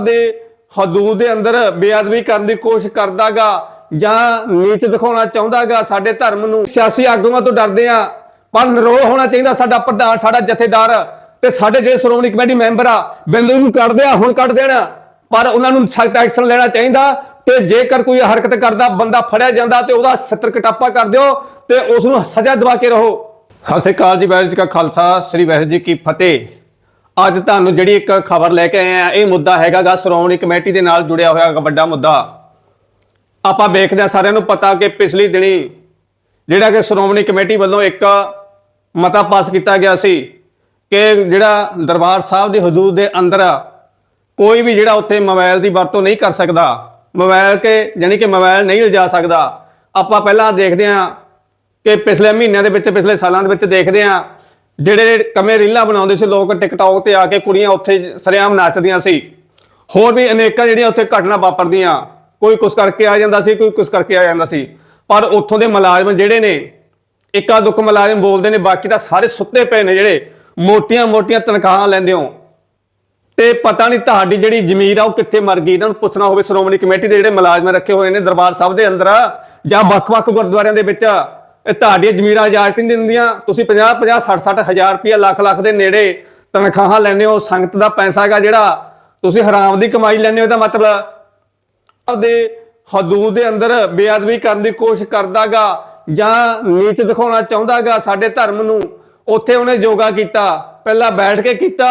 ਦੇ ਹਦੂਦ ਦੇ ਅੰਦਰ ਬੇਅਦਬੀ ਕਰਨ ਦੀ ਕੋਸ਼ਿਸ਼ ਕਰਦਾਗਾ ਜਾਂ ਨੀਚ ਦਿਖਾਉਣਾ ਚਾਹੁੰਦਾਗਾ ਸਾਡੇ ਧਰਮ ਨੂੰ। ਸਿਆਸੀ ਆਗੂਆਂ ਤੋਂ ਡਰਦੇ ਆ, ਪਰ ਨਿਰੋਲ ਹੋਣਾ ਚਾਹੀਦਾ ਸਾਡਾ ਪ੍ਰਧਾਨ, ਸਾਡਾ ਜਥੇਦਾਰ ਤੇ ਸਾਡੇ ਜਿਹੜੇ ਸ਼੍ਰੋਮਣੀ ਕਮੇਟੀ ਮੈਂਬਰ ਆ, ਬਿੰਦੂ ਨੂੰ ਕੱਢਦੇ ਆ, ਹੁਣ ਕੱਢ ਦੇਣਾ। ਪਰ ਉਹਨਾਂ ਨੂੰ ਸਖਤ ਐਕਸ਼ਨ ਲੈਣਾ ਚਾਹੀਦਾ ਤੇ ਜੇਕਰ ਕੋਈ ਹਰਕਤ ਕਰਦਾ, ਬੰਦਾ ਫੜਿਆ ਜਾਂਦਾ ਤੇ ਉਹਦਾ ਸਤਰ ਕਟਾਪਾ ਕਰ ਦਿਓ ਤੇ ਉਸ ਨੂੰ ਸਜ਼ਾ ਦਵਾ ਕੇ ਰਹੋ। ਸਤਿ ਸ਼੍ਰੀ ਅਕਾਲ ਜੀ, ਵਾਹਿਗੁਰੂ ਜੀ ਕਾ ਖਾਲਸਾ, ਸ੍ਰੀ ਵਾਹਿਗੁਰੂ ਜੀ ਕੀ ਫਤਿਹ। ਅੱਜ ਤੁਹਾਨੂੰ ਜਿਹੜੀ ਇੱਕ ਖਬਰ ਲੈ ਕੇ ਆਏ ਆ, ਇਹ ਮੁੱਦਾ ਹੈਗਾਗਾ ਸ਼੍ਰੋਮਣੀ ਕਮੇਟੀ ਦੇ ਨਾਲ ਜੁੜਿਆ ਹੋਇਆ ਵੱਡਾ ਮੁੱਦਾ। ਆਪਾਂ ਵੇਖਦੇ ਹਾਂ ਸਾਰਿਆਂ ਨੂੰ ਪਤਾ ਕਿ ਪਿਛਲੀ ਦਿਨੀ ਜਿਹੜਾ ਕਿ ਸ਼੍ਰੋਮਣੀ ਕਮੇਟੀ ਵੱਲੋਂ ਇੱਕ ਮਤਾ ਪਾਸ ਕੀਤਾ ਗਿਆ ਸੀ ਕਿ ਜਿਹੜਾ ਦਰਬਾਰ ਸਾਹਿਬ ਦੀ ਹਦੂਦ ਦੇ ਅੰਦਰ ਕੋਈ ਵੀ ਜਿਹੜਾ ਉੱਥੇ ਮੋਬਾਈਲ ਦੀ ਵਰਤੋਂ ਨਹੀਂ ਕਰ ਸਕਦਾ ਮੋਬਾਈਲ ਕੇ ਯਾਨੀ ਕਿ ਮੋਬਾਈਲ ਨਹੀਂ ਲਿਜਾ ਸਕਦਾ, ਆਪਾਂ ਪਹਿਲਾਂ ਦੇਖਦੇ ਹਾਂ ਕਿ ਪਿਛਲੇ ਮਹੀਨਿਆਂ ਦੇ ਵਿੱਚ, ਪਿਛਲੇ ਸਾਲਾਂ ਦੇ ਵਿੱਚ ਦੇਖਦੇ ਹਾਂ ਜਿਹੜੇ ਕਮੇ ਰੀਲਾਂ ਬਣਾਉਂਦੇ ਸੀ, ਲੋਕ ਟਿਕਟੌਕ ਤੇ ਆ ਕੇ ਕੁੜੀਆਂ ਉੱਥੇ ਸਰਿਆਮ ਨੱਚਦੀਆਂ ਸੀ। ਹੋਰ ਵੀ ਅਨੇਕਾਂ ਜਿਹੜੀਆਂ ਉੱਥੇ ਘਟਨਾ ਵਾਪਰਦੀਆਂ, ਕੋਈ ਕੁਛ ਕਰਕੇ ਆ ਜਾਂਦਾ ਸੀ, ਕੋਈ ਕੁਛ ਕਰਕੇ ਆ ਜਾਂਦਾ ਸੀ। ਪਰ ਉੱਥੋਂ ਦੇ ਮੁਲਾਜ਼ਮ ਜਿਹੜੇ ਨੇ, ਇੱਕਾ ਦੁੱਕ ਮੁਲਾਜ਼ਮ ਬੋਲਦੇ ਨੇ, ਬਾਕੀ ਤਾਂ ਸਾਰੇ ਸੁੱਤੇ ਪਏ ਨੇ ਜਿਹੜੇ, ਮੋਟੀਆਂ-ਮੋਟੀਆਂ ਤਨਖਾਹਾਂ ਲੈਂਦੇ ਹੋ। ਤੇ ਪਤਾ ਨਹੀਂ ਤੁਹਾਡੀ ਜਿਹੜੀ ਜ਼ਮੀਰ ਆ, ਉਹ ਕਿੱਥੇ ਮਰ ਗਈ? ਇਹਨਾਂ ਨੂੰ ਪੁੱਛਣਾ ਹੋਵੇ, ਸ਼੍ਰੋਮਣੀ ਕਮੇਟੀ ਦੇ ਜਿਹੜੇ ਮੁਲਾਜ਼ਮ ਰੱਖੇ ਹੋਏ ਨੇ ਦਰਬਾਰ ਸਾਹਿਬ ਦੇ ਅੰਦਰ, ਜਾਂ ਵੱਖ-ਵੱਖ ਗੁਰਦੁਆਰਿਆਂ ਦੇ ਵਿੱਚ। ਇਹ ਤੁਹਾਡੀਆਂ ਜ਼ਮੀਰਾਂ ਇਜਾਜ਼ਤ ਨਹੀਂ ਦਿੰਦੀਆਂ। ਤੁਸੀਂ 50 50 60 60 ਹਜ਼ਾਰ ਰੁਪਇਆ ਲੱਖ ਲੱਖ ਦੇ ਨੇੜੇ ਤਨਖਾਹਾਂ ਲੈਂਦੇ ਹੋ, ਸੰਗਤ ਦਾ ਪੈਸਾ ਹੈਗਾ ਜਿਹੜਾ, ਤੁਸੀਂ ਹਰਾਮ ਦੀ ਕਮਾਈ ਲੈਂਦੇ ਹੋ, ਇਹਦਾ ਮਤਲਬ ਦੇ ਹਦੂਦ ਦੇ ਅੰਦਰ ਬੇਅਦਬੀ ਕਰਨ ਦੀ ਕੋਸ਼ਿਸ਼ ਕਰਦਾਗਾ ਜਾਂ ਨੀਚ ਦਿਖਾਉਣਾ ਚਾਹੁੰਦਾਗਾ ਸਾਡੇ ਧਰਮ ਨੂੰ। ਉੱਥੇ ਉਹਨੇ ਯੋਗਾ ਕੀਤਾ, ਪਹਿਲਾਂ ਬੈਠ ਕੇ ਕੀਤਾ,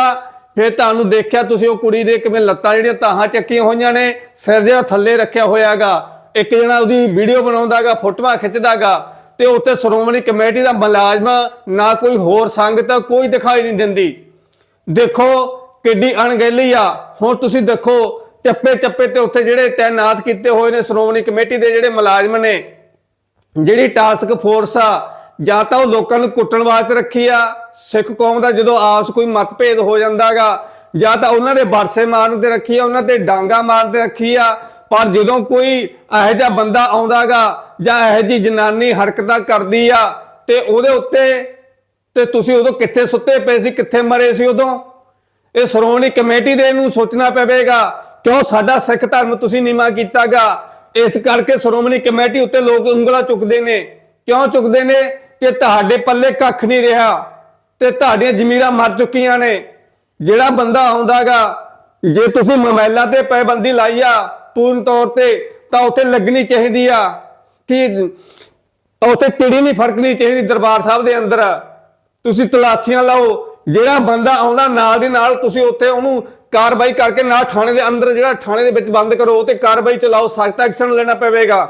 ਫਿਰ ਤੁਹਾਨੂੰ ਦੇਖਿਆ ਤੁਸੀਂ ਉਹ ਕੁੜੀ ਦੇ ਕਿਵੇਂ ਲੱਤਾਂ ਜਿਹੜੀਆਂ ਤਾਹਾਂ ਚੱਕੀਆਂ ਹੋਈਆਂ ਨੇ, ਸਿਰ ਜਿਹੜਾ ਥੱਲੇ ਰੱਖਿਆ ਹੋਇਆਗਾ। ਇੱਕ ਜਣਾ ਉਹਦੀ ਵੀਡੀਓ ਬਣਾਉਂਦਾਗਾ, ਫੋਟੋਆਂ ਖਿੱਚਦਾਗਾ। ਤੇ ਉੱਥੇ ਸ਼੍ਰੋਮਣੀ ਕਮੇਟੀ ਦਾ ਮੁਲਾਜ਼ਮ ਨਾ ਕੋਈ ਹੋਰ ਸੰਗਤ ਕੋਈ ਦਿਖਾਈ ਨਹੀਂ ਦਿੰਦੀ। ਦੇਖੋ ਕਿੱਡੀ ਅਣਗਹਿਲੀ ਆ। ਹੁਣ ਤੁਸੀਂ ਦੇਖੋ, ਚੱਪੇ ਚੱਪੇ ਤੇ ਉੱਥੇ ਜਿਹੜੇ ਤਾਇਨਾਤ ਕੀਤੇ ਹੋਏ ਨੇ ਸ਼੍ਰੋਮਣੀ ਕਮੇਟੀ ਦੇ ਜਿਹੜੇ ਮੁਲਾਜ਼ਮ ਨੇ, ਜਿਹੜੀ ਟਾਸਕ ਫੋਰਸ ਆ, ਜਾਂ ਤਾਂ ਉਹ ਲੋਕਾਂ ਨੂੰ ਕੁੱਟਣ ਵਾਸਤੇ ਰੱਖੀ ਆ। ਸਿੱਖ ਕੌਮ ਦਾ ਜਦੋਂ ਆਪਸ ਕੋਈ ਮਤਭੇਦ ਹੋ ਜਾਂਦਾਗਾ ਜਾਂ ਤਾਂ ਉਹਨਾਂ ਦੇ ਵਰਸੇ ਮਾਰਨ ਤੇ ਰੱਖੀ ਆ, ਉਹਨਾਂ ਤੇ ਡਾਂਗਾ ਮਾਰਨ ਤੇ ਰੱਖੀ ਆ, ਪਰ ਜਦੋਂ ਕੋਈ ਇਹੋ ਜਿਹਾ ਬੰਦਾ ਆਉਂਦਾਗਾ ਜਾਂ ਇਹੋ ਜਿਹੀ ਜਨਾਨੀ ਹਰਕਤਾਂ ਕਰਦੀ ਆ ਤੇ ਉਹਦੇ ਉੱਤੇ ਤੇ ਤੁਸੀਂ ਉਦੋਂ ਕਿੱਥੇ ਸੁੱਤੇ ਪਏ ਸੀ, ਕਿੱਥੇ ਮਰੇ ਸੀ ਉਦੋਂ? ਇਹ ਸ਼੍ਰੋਮਣੀ ਕਮੇਟੀ ਦੇ ਨੂੰ ਸੋਚਣਾ ਪਵੇਗਾ, ਕਿਉਂ ਸਾਡਾ ਸਿੱਖ ਧਰਮ ਤੁਸੀਂ ਨੀਵਾ ਕੀਤਾਗਾ? ਇਸ ਕਰਕੇ ਸ਼੍ਰੋਮਣੀ ਕਮੇਟੀ ਉੱਤੇ ਲੋਕ ਉਂਗਲਾ ਚੁੱਕਦੇ ਨੇ। ਕਿਉਂ ਚੁੱਕਦੇ ਨੇ? ਕਿ ਤੁਹਾਡੇ ਪੱਲੇ ਕੱਖ ਨਹੀਂ ਰਿਹਾ ਤੇ ਤੁਹਾਡੀਆਂ ਜ਼ਮੀਰਾਂ ਮਰ ਚੁੱਕੀਆਂ ਨੇ। ਜਿਹੜਾ ਬੰਦਾ ਆਉਂਦਾਗਾ, ਜੇ ਤੁਸੀਂ ਮੋਬਾਈਲਾਂ ਤੇ ਪਾਬੰਦੀ ਲਾਈ ਆ ਪੂਰਨ ਤੌਰ ਤੇ, ਤਾਂ ਉੱਥੇ ਲੱਗਣੀ ਚਾਹੀਦੀ ਆ। ਕਿ ਉੱਥੇ ਚਿੜੀ ਨਹੀਂ ਫਰਕਣੀ ਚਾਹੀਦੀ ਦਰਬਾਰ ਸਾਹਿਬ ਦੇ ਅੰਦਰ। ਤੁਸੀਂ ਤਲਾਸ਼ੀਆਂ ਲਾਓ, ਜਿਹੜਾ ਬੰਦਾ ਆਉਂਦਾ ਨਾਲ ਦੀ ਨਾਲ ਤੁਸੀਂ ਉੱਥੇ ਉਹਨੂੰ ਕਾਰਵਾਈ ਕਰਕੇ ਨਾਲ ਥਾਣੇ ਦੇ ਅੰਦਰ ਜਿਹੜਾ ਥਾਣੇ ਦੇ ਵਿੱਚ ਬੰਦ ਕਰੋ ਤੇ ਕਾਰਵਾਈ ਚਲਾਓ, ਸਖਤ ਐਕਸ਼ਨ ਲੈਣਾ ਪਵੇਗਾ।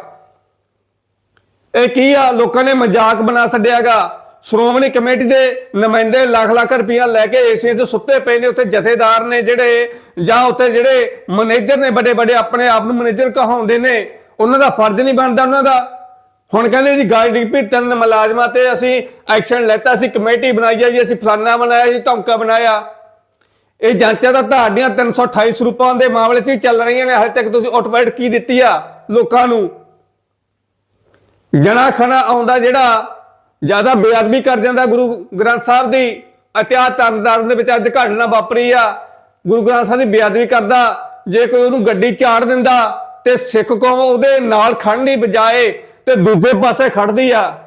ਇਹ ਕੀ ਆ? ਲੋਕਾਂ ਨੇ ਮਜ਼ਾਕ ਬਣਾ ਛੱਡਿਆਗਾ। ਸ਼੍ਰੋਮਣੀ ਕਮੇਟੀ ਦੇ ਨੁਮਾਇੰਦੇ ਲੱਖ ਲੱਖ ਰੁਪਇਆ ਲੈ ਕੇ ਏਸੀਆਂ 'ਚ ਸੁੱਤੇ ਪਏ ਨੇ, ਉੱਥੇ ਜਥੇਦਾਰ ਨੇ ਜਿਹੜੇ ਜਾਂ ਉੱਥੇ ਜਿਹੜੇ ਮੈਨੇਜਰ ਨੇ ਵੱਡੇ ਵੱਡੇ ਆਪਣੇ ਆਪ ਨੂੰ ਮੈਨੇਜਰ ਕਹਾਉਂਦੇ ਨੇ। ਉਹਨਾਂ ਦਾ ਫਰਜ਼ ਨਹੀਂ ਬਣਦਾ ਉਹਨਾਂ ਦਾ। ਹੁਣ ਕਹਿੰਦੇ ਜੀ ਗਾੜੀ ਵੀ ਤਿੰਨ ਮੁਲਾਜ਼ਮਾਂ ਤੇ ਅਸੀਂ ਐਕਸ਼ਨ ਲੈਤਾ ਸੀ, ਕਮੇਟੀ ਬਣਾਈ ਹੈ ਜੀ, ਅਸੀਂ ਫਲਾਨਾ ਬਣਾਇਆ ਜੀ ਧਮਕਾ ਬਣਾਇਆ। ਇਹ ਜਾਂਚਾਂ ਤਾਂ ਤੁਹਾਡੀਆਂ 328 ਸਰੂਪਾਂ ਦੇ ਮਾਮਲੇ 'ਚ ਹੀ ਚੱਲ ਰਹੀਆਂ ਨੇ ਹਜੇ ਤੱਕ ਤੁਸੀਂ ਆਟੋਮੈਟ ਕੀ ਦਿੱਤੀ ਆ ਲੋਕਾਂ ਨੂੰ? ਜਣਾ ਖਣਾ ਆਉਂਦਾ ਜਿਹੜਾ ਜ਼ਿਆਦਾ ਬੇਅਦਬੀ ਕਰ ਜਾਂਦਾ ਗੁਰੂ ਗ੍ਰੰਥ ਸਾਹਿਬ ਦੀ ਇਤਿਹਾਸ ਤਰਨਤਾਰਨ ਦੇ ਵਿੱਚ ਅੱਜ ਘਟਨਾ ਵਾਪਰੀ ਆ। ਗੁਰੂ ਗ੍ਰੰਥ ਸਾਹਿਬ ਦੀ ਬੇਅਦਬੀ ਕਰਦਾ, ਜੇ ਕੋਈ ਉਹਨੂੰ ਗੱਡੀ ਚਾੜ ਦਿੰਦਾ ਤੇ ਸਿੱਖ ਕੌਮ ਉਹਦੇ ਨਾਲ ਖੜਨ ਦੀ ਬਜਾਏ ਤੇ ਦੂਜੇ ਪਾਸੇ ਖੜਦੀ ਆ।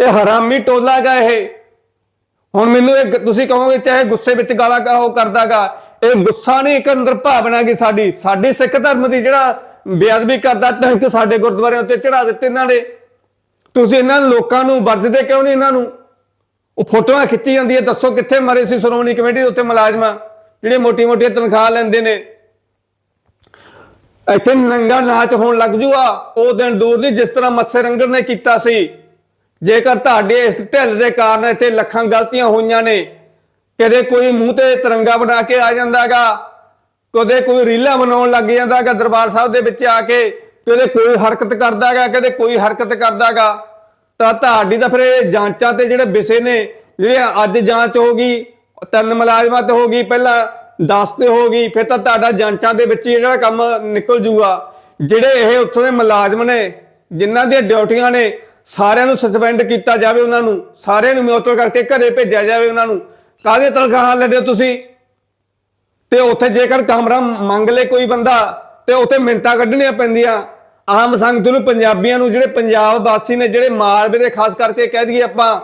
ਇਹ ਹਰਾਮੀ ਟੋਲਾ ਗਾ ਇਹ। ਹੁਣ ਮੈਨੂੰ ਇਹ ਤੁਸੀਂ ਕਹੋਗੇ ਚਾਹੇ ਗੁੱਸੇ ਵਿੱਚ ਗਾਲਾਂ ਕਹੋ ਕਰਦਾਗਾ। ਇਹ ਗੁੱਸਾ ਨਹੀਂ, ਇੱਕ ਅੰਦਰ ਭਾਵਨਾ ਕੀ ਸਾਡੀ। ਸਾਡੇ ਸਿੱਖ ਧਰਮ ਦੀ ਜਿਹੜਾ ਬੇਅਦਬੀ ਕਰਦਾ ਟੰਕ ਸਾਡੇ ਗੁਰਦੁਆਰਿਆਂ ਉੱਤੇ ਚੜਾ ਦਿੱਤੇ ਇਹਨਾਂ ਨੇ। ਤੁਸੀਂ ਇਹਨਾਂ ਲੋਕਾਂ ਨੂੰ ਵਰਜਦੇ ਕਿਉਂ ਨਹੀਂ ਇਹਨਾਂ ਨੂੰ? ਉਹ ਫੋਟੋਆਂ ਖਿੱਚੀ ਜਾਂਦੀ ਹੈ, ਦੱਸੋ ਕਿੱਥੇ ਮਰੇ ਸੀ ਸ਼੍ਰੋਮਣੀ ਕਮੇਟੀ ਦੇ ਉੱਤੇ ਮੁਲਾਜ਼ਮਾਂ? ਜਿਹੜੇ ਮੋਟੀ ਮੋਟੀ ਤਨਖਾਹ ਲੈਂਦੇ ਨੇ। ਇੱਥੇ ਨੰਗਾ ਨਾਚ ਹੋਣ ਲੱਗ ਜੂਗਾ ਉਹ ਦਿਨ ਦੂਰ ਨਹੀਂ ਜਿਸ ਤਰ੍ਹਾਂ ਮੱਸੇ ਰੰਗਰ ਨੇ ਕੀਤਾ ਸੀ। ਜੇਕਰ ਤੁਹਾਡੇ ਇਸ ਢਿੱਲ ਦੇ ਕਾਰਨ ਇੱਥੇ ਲੱਖਾਂ ਗਲਤੀਆਂ ਹੋਈਆਂ ਨੇ, ਕਦੇ ਕੋਈ ਮੂੰਹ ਤੇ ਤਿਰੰਗਾ ਬਣਾ ਕੇ ਆ ਜਾਂਦਾਗਾ, ਕਦੇ ਕੋਈ ਰੀਲਾ ਬਣਾਉਣ ਲੱਗ ਜਾਂਦਾਗਾ ਦਰਬਾਰ ਸਾਹਿਬ ਦੇ ਵਿੱਚ ਆ ਕੇ, ਕਦੇ ਕੋਈ ਹਰਕਤ ਕਰਦਾਗਾ, ਕਦੇ ਕੋਈ ਹਰਕਤ ਕਰਦਾਗਾ, ਤਾਂ ਤੁਹਾਡੀ ਤਾਂ ਫਿਰ ਇਹ ਜਾਂਚਾਂ ਤੇ ਜਿਹੜੇ ਵਿਸ਼ੇ ਨੇ ਜਿਹੜੇ ਅੱਜ ਜਾਂਚ ਹੋ ਗਈ, ਤਿੰਨ ਮੁਲਾਜ਼ਮਾਂ ਤੇ ਹੋ ਗਈ, ਪਹਿਲਾਂ 10 ਤੇ ਹੋ ਗਈ, ਫਿਰ ਤਾਂ ਤੁਹਾਡਾ ਜਾਂਚਾਂ ਦੇ ਵਿੱਚ ਜਿਹੜਾ ਕੰਮ ਨਿਕਲ ਜੂਗਾ। ਜਿਹੜੇ ਇਹ ਉੱਥੋਂ ਦੇ ਮੁਲਾਜ਼ਮ ਨੇ, ਜਿਨ੍ਹਾਂ ਦੀਆਂ ਡਿਊਟੀਆਂ ਨੇ, ਸਾਰਿਆਂ ਨੂੰ ਸਸਪੈਂਡ ਕੀਤਾ ਜਾਵੇ ਉਹਨਾਂ ਨੂੰ। ਸਾਰਿਆਂ ਨੂੰ ਮਿਉਤਲ ਕਰਕੇ ਘਰੇ ਭੇਜਿਆ ਜਾਵੇ ਉਹਨਾਂ ਨੂੰ। ਕਾਹਦੇ ਤਨਖਾਹਾਂ ਲੈਂਦੇ ਤੁਸੀਂ? ਤੇ ਉੱਥੇ ਜੇਕਰ ਕਮਰਾ ਮੰਗ ਲੇ ਕੋਈ ਬੰਦਾ, ਤੇ ਉੱਥੇ ਮਿੰਟਾਂ ਕੱਢਣੀਆਂ ਪੈਂਦੀਆਂ। ਆਮ ਸੰਗਤ ਨੂੰ ਪੰਜਾਬੀਆਂ ਨੂੰ, ਜਿਹੜੇ ਪੰਜਾਬ ਵਾਸੀ ਨੇ, ਜਿਹੜੇ ਮਾਲਵੇ ਦੇ, ਖਾਸ ਕਰਕੇ ਕਹਿ ਦਈਏ ਆਪਾਂ